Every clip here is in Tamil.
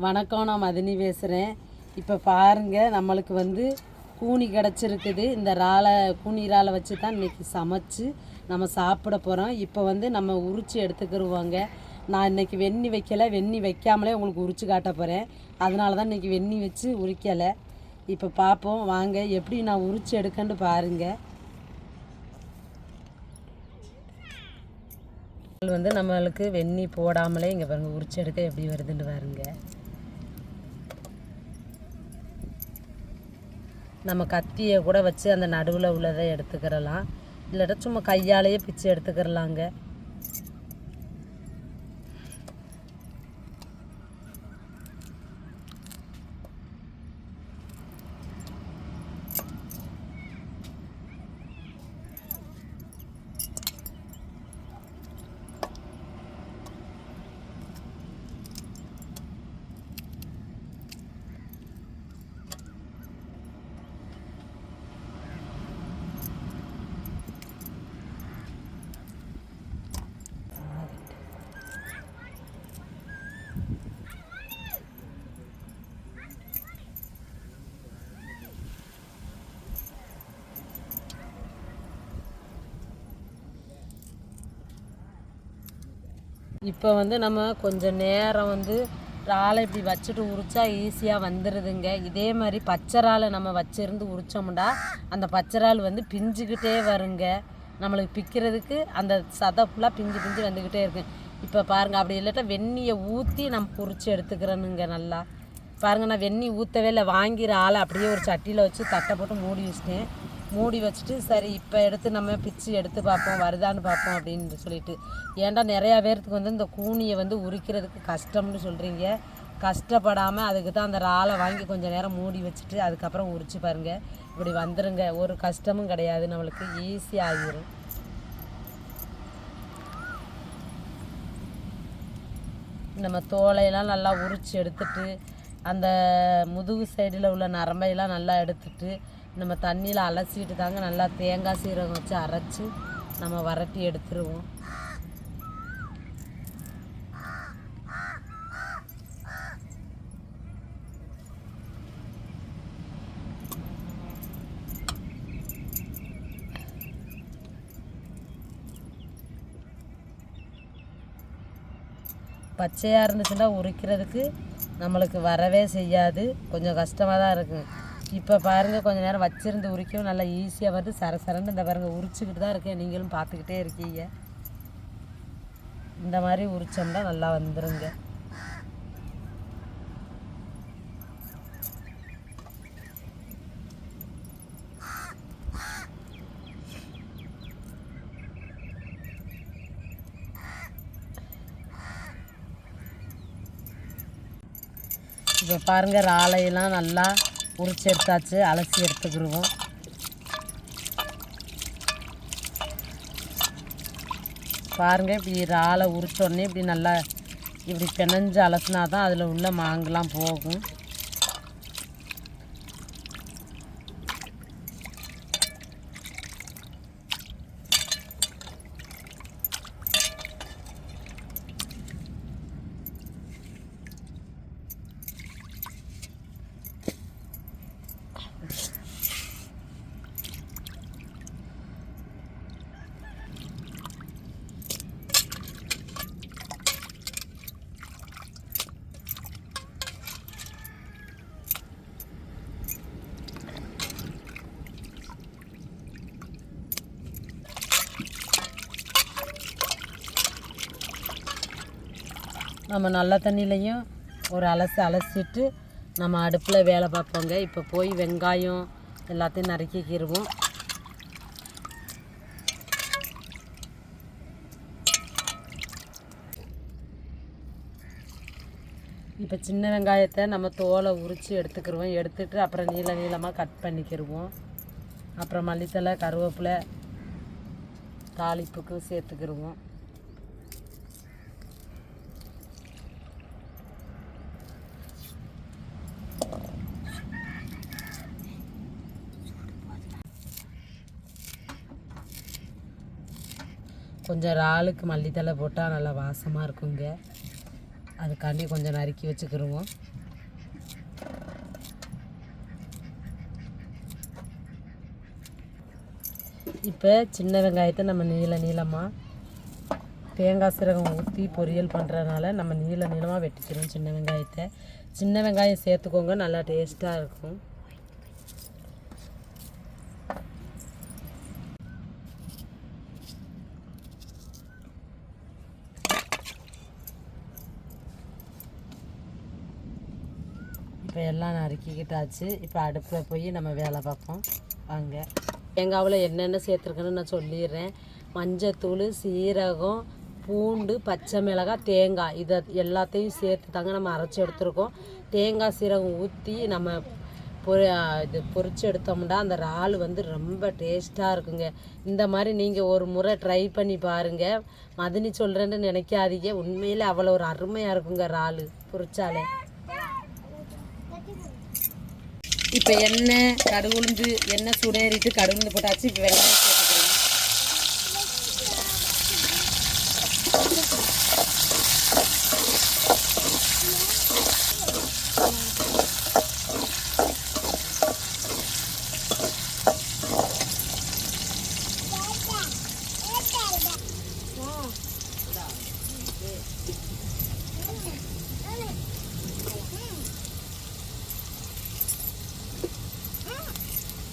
வணக்கம் நான் மதினி பேசுகிறேன் இப்போ பாருங்கள் நம்மளுக்கு வந்து கூனி கிடச்சிருக்குது. இந்த இறாலை கூனி இறாலை வச்சு தான் இன்றைக்கி சமைச்சு நம்ம சாப்பிட போகிறோம் இப்போ வந்து நம்ம உரிச்சு எடுத்துக்கிருவாங்க. நான் இன்றைக்கி வெண்ணி வைக்கலை வெண்ணி வைக்காமலே உங்களுக்கு உரிச்சு காட்ட போகிறேன் அதனால தான் இன்றைக்கி வெண்ணி வச்சு உரிக்கலை. இப்போ பார்ப்போம் வாங்க எப்படி நான் உரிச்சு எடுக்கன்னு பாருங்கள் வந்து நம்மளுக்கு வெந்நி போடாமலே இங்கே பாருங்கள் உரிச்சு எடுக்க எப்படி வருதுன்னு பாருங்க. நம்ம கத்தியை கூட வச்சு அந்த நடுவில் உள்ளதை எடுத்துக்கிறலாம். இல்லாட்டா சும்மா கையாலேயே பிச்சு எடுத்துக்கிறலாங்க. இப்போ வந்து நம்ம கொஞ்சம் நேரம் வந்து இறாலை இப்படி வச்சுட்டு உரிச்சா ஈஸியாக வந்துடுதுங்க இதே மாதிரி பச்சை இறாலை நம்ம வச்சிருந்து உரிச்சோம்னா அந்த பச்சை இறால் வந்து பிஞ்சுக்கிட்டே வருங்க. நம்மளுக்கு பிக்கிறதுக்கு அந்த சதை ஃபுல்லாக பிஞ்சு பிஞ்சு வந்துக்கிட்டே இருக்கு. இப்போ பாருங்கள் அப்படி இல்லாட்டா வெந்நியை ஊற்றி நம்ம பொறிச்சு எடுத்துக்கிறேனுங்க நல்லா. பாருங்க நான் வெந்நி ஊற்றவே இல்லை வாங்கிற ஆளை அப்படியே ஒரு சட்டியில் வச்சு தட்டை போட்டு மூடி வச்சிட்டேன். மூடி வச்சுட்டு சரி இப்போ எடுத்து நம்ம பிச்சு எடுத்து பார்ப்போம் வருதான்னு பார்ப்போம் அப்படின்னு சொல்லிட்டு. ஏன்டா நிறையா பேர்த்துக்கு வந்து இந்த கூனியை வந்து உரிக்கிறதுக்கு கஷ்டம்னு சொல்கிறீங்க கஷ்டப்படாமல் அதுக்கு தான் அந்த இறாலை வாங்கி கொஞ்சம் நேரம் மூடி வச்சுட்டு அதுக்கப்புறம் உரிச்சு பாருங்கள் இப்படி வந்துடுங்க ஒரு கஷ்டமும் கிடையாது. நம்மளுக்கு ஈஸியாக ஆகிரும். நம்ம தோலையெல்லாம் நல்லா உரிச்சு எடுத்துட்டு அந்த முதுகு சைடில் உள்ள நரம்பையெல்லாம் நல்லா எடுத்துட்டு நம்ம தண்ணியில் அலசிட்டு தாங்க நல்லா தேங்காய் சீரகம் வச்சு அரைச்சி நம்ம வரட்டி எடுத்துருவோம். பச்சையாக இருந்துச்சுன்னா உரிக்கிறதுக்கு நம்மளுக்கு வரவே செய்யாது. கொஞ்சம் கஷ்டமாக தான் இருக்கும் இப்போ பாருங்கள் கொஞ்ச நேரம் வச்சிருந்து உரிக்கவும் நல்லா ஈஸியாக வருது. சர சரன்னு இந்த பாருங்கள் உரிச்சுக்கிட்டு தான் இருக்கேன். நீங்களும் பார்த்துக்கிட்டே இருக்கீங்க. இந்த மாதிரி உரிச்சோம்னா நல்லா வந்துருங்க. இப்போ பாருங்கள் ராலையெல்லாம் நல்லா உரிச்சு எடுத்தாச்சு அலசி எடுத்துக்கிடுவோம் பாருங்கள் இப்படி இறாலை உரிச்சோடனே இப்படி நல்லா இப்படி பிணைஞ்சு அலசினா தான் அதில் உள்ள மாங்கெலாம் போகும். நம்ம நல்ல தண்ணியிலையும் ஒரு அலசி அலசிட்டு நம்ம அடுப்பில் வேலை பார்ப்போங்க. இப்போ போய் வெங்காயம் எல்லாத்தையும் நறுக்கிக்கிடுவோம் இப்போ சின்ன வெங்காயத்தை நம்ம தோலை உரித்து எடுத்துக்கிடுவோம் எடுத்துட்டு அப்புறம் நீள நீளமாக கட் பண்ணிக்கிடுவோம் அப்புறம் மல்லித்தலை கருவேப்பிலை தாளிப்புக்கு சேர்த்துக்கிடுவோம் கொஞ்சம் இறாலுக்கு மல்லித்தலை போட்டால் நல்லா வாசமாக இருக்குங்க. அதுக்காண்டி கொஞ்சம் நறுக்கி வச்சுக்கிருவோம். இப்போ சின்ன வெங்காயத்தை நம்ம நீள நீளமாக தேங்காய் சீரகம் ஊற்றி பொரியல் பண்ணுறதுனால நம்ம நீள நீளமாக வெட்டிக்கிறோம் சின்ன வெங்காயத்தை. சின்ன வெங்காயம் சேர்த்துக்கோங்க நல்லா டேஸ்ட்டாக இருக்கும். இப்போ எல்லாம் நறுக்கிக்கிட்டாச்சு இப்போ அடுப்பில் போய் நம்ம வேலை பார்ப்போம். வாங்க. தேங்காவில் என்னென்ன சேர்த்துருக்குன்னு நான் சொல்லிடுறேன். மஞ்சத்தூள் சீரகம் பூண்டு பச்சை மிளகாய் தேங்காய். இதை எல்லாத்தையும் சேர்த்து தாங்க நம்ம அரைச்சி எடுத்துருக்கோம். தேங்காய் சீரகம் ஊற்றி நம்ம பொரி இது பொரிச்சு எடுத்தோம்னா அந்த இறால் வந்து ரொம்ப டேஸ்ட்டாக இருக்குங்க. இந்த மாதிரி நீங்கள் ஒரு முறை ட்ரை பண்ணி பாருங்கள் மதினி சொல்கிறேன்னு நினைக்காதீங்க. உண்மையிலே அவ்வளோ ஒரு அருமையாக இருக்குங்க இறால் பொரிச்சாலே. இப்போ எண்ணெய் கடுகுளுந்து எண்ணெய் சுடேறிட்டு கடுகுளுந்து போட்டாச்சு. இப்போ வெங்காயம்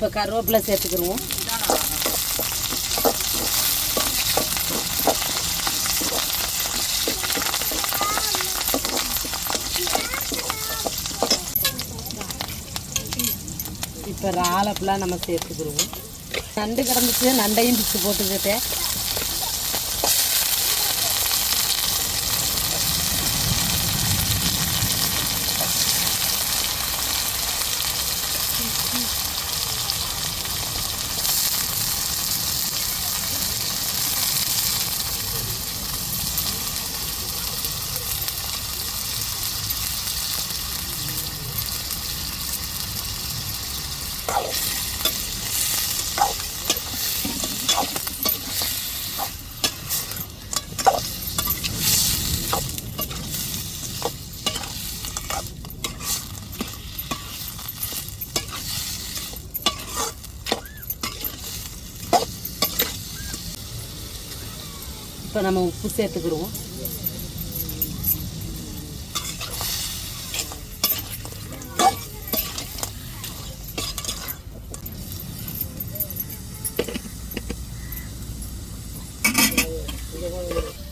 இப்போ கருவேப்பிலை சேர்த்துக்கிருவோம். இப்போ ராலப்பெலாம் நம்ம சேர்த்துக்கிருவோம். நண்டு கிடந்துச்சு நண்டையும் பிச்சு போட்டுக்கிட்டேன். இப்போ நம்ம உப்பு சேர்த்துக்கிடுவோம்.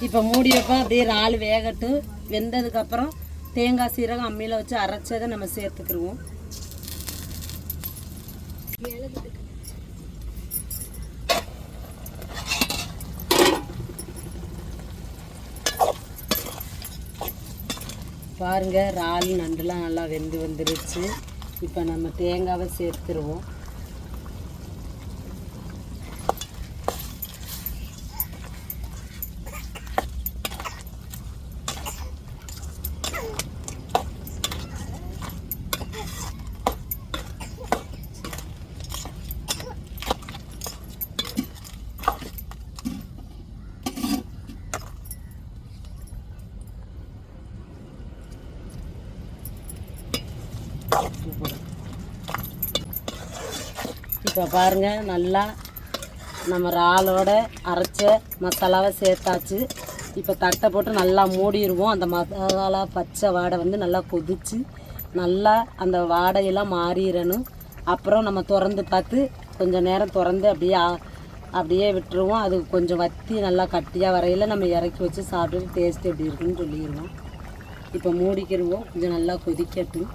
இப்போ மூடி வைப்போம். அப்படியே இறால் வேகட்டும். வெந்ததுக்கப்புறம் தேங்காய் சீரகம் அம்மியில் வச்சு அரைச்சதை நம்ம சேர்த்துக்கிடுவோம். பாருங்கள் இறால் நண்டுலாம் நல்லா வெந்து வந்துருச்சு. இப்போ நம்ம தேங்காவை சேர்த்துருவோம். இப்போ பாருங்கள் நல்லா நம்ம இறாலோட அரைச்ச மசாலாவை சேர்த்தாச்சு. இப்போ தட்டை போட்டு நல்லா மூடிடுவோம் அந்த மசாலா பச்சை வாடை வந்து நல்லா கொதிச்சு நல்லா அந்த வாடையெல்லாம் மாறிடணும். அப்புறம் நம்ம திறந்து பார்த்து கொஞ்சம் நேரம் திறந்து அப்படியே அப்படியே விட்டுருவோம். அது கொஞ்சம் வத்தி நல்லா கட்டியாக வரையில் நம்ம இறக்கி வச்சு சாப்பிட்டுட்டு டேஸ்ட் எப்படி இருக்குன்னு சொல்லிடுவோம். இப்போ மூடிக்கிடுவோம் கொஞ்சம் நல்லா கொதிக்கட்டும்.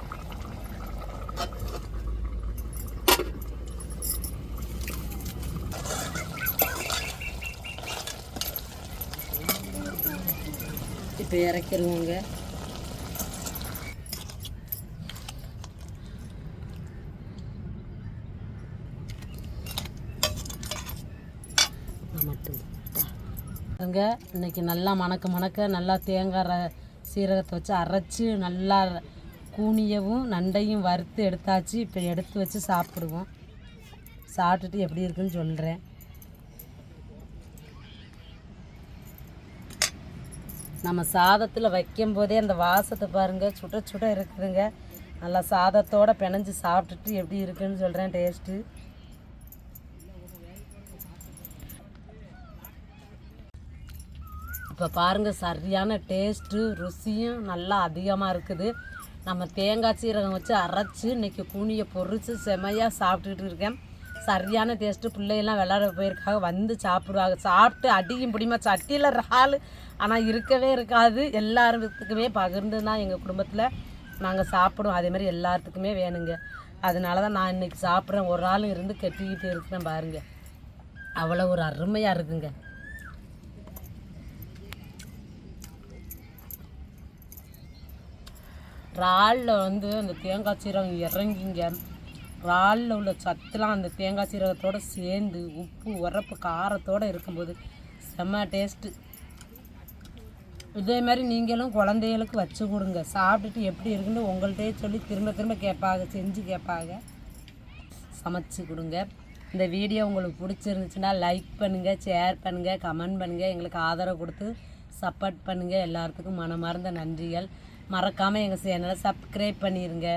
இப்போ இறக்கிடுவோங்க மட்டும் அங்க இன்னைக்கு நல்லா மணக்க மணக்க நல்லா தேங்காய் சீரகத்தை வச்சு அரைச்சி நல்லா கூனியவும் நண்டையும் வறுத்து எடுத்தாச்சு. இப்போ எடுத்து வச்சு சாப்பிடுவோம். சாப்பிட்டுட்டு எப்படி இருக்குன்னு சொல்கிறேன் நம்ம சாதத்தில் வைக்கும் போதே அந்த வாசத்தை பாருங்கள் சுட சுட இருக்குதுங்க. நல்லா சாதத்தோடு பிணைஞ்சு சாப்பிட்டுட்டு எப்படி இருக்குன்னு சொல்கிறேன் டேஸ்ட்டு இப்போ பாருங்கள் சரியான டேஸ்ட்டு ருசியும் நல்லா அதிகமாக இருக்குது. நம்ம தேங்காய் சீரகம் வச்சு அரைச்சி இன்றைக்கி கூனியை பொறிச்சு செமையாக சாப்பிட்டுட்டு இருக்கேன். சரியான டேஸ்ட்டு பிள்ளையெல்லாம் விளாட போயிருக்காங்க. வந்து சாப்பிடுவாங்க. சாப்பிட்டு அடியும் பிடிமா சட்டியில் இறால் ஆனால் இருக்கவே இருக்காது. எல்லாருக்குமே பகிர்ந்து தான் எங்கள் குடும்பத்தில் நாங்கள் சாப்பிடுவோம். அதே மாதிரி எல்லாத்துக்குமே வேணுங்க. அதனால தான் நான் இன்னைக்கு சாப்பிட்றேன். ஒரு ஆள் இருந்து கட்டிக்கிட்டு இருக்கிறேன் பாருங்க. அவ்வளோ ஒரு அருமையாக இருக்குங்க. இறாலில் வந்து அந்த தேங்காய் சீரகம் இறங்கிங்க. இறாலில் உள்ள சத்துலாம் அந்த தேங்காய் சீரகத்தோடு சேர்ந்து உப்பு உரப்பு காரத்தோடு இருக்கும்போது செம்ம டேஸ்ட்டு இதே மாதிரி நீங்களும் குழந்தைகளுக்கு வச்சு கொடுங்க. சாப்பிட்டுட்டு எப்படி இருக்குன்னு உங்கள்கிட்டயே சொல்லி திரும்ப திரும்ப கேட்பாங்க செஞ்சு கேட்பாங்க. சமைச்சு கொடுங்க. இந்த வீடியோ உங்களுக்கு பிடிச்சிருந்துச்சுன்னா லைக் பண்ணுங்கள் ஷேர் பண்ணுங்கள் கமெண்ட் பண்ணுங்கள் எங்களுக்கு ஆதரவு கொடுத்து சப்போர்ட் பண்ணுங்கள் எல்லாத்துக்கும் மனமார்ந்த நன்றிகள். மறக்காமல் எங்கள் சேனலை சப்ஸ்கிரைப் பண்ணிடுங்க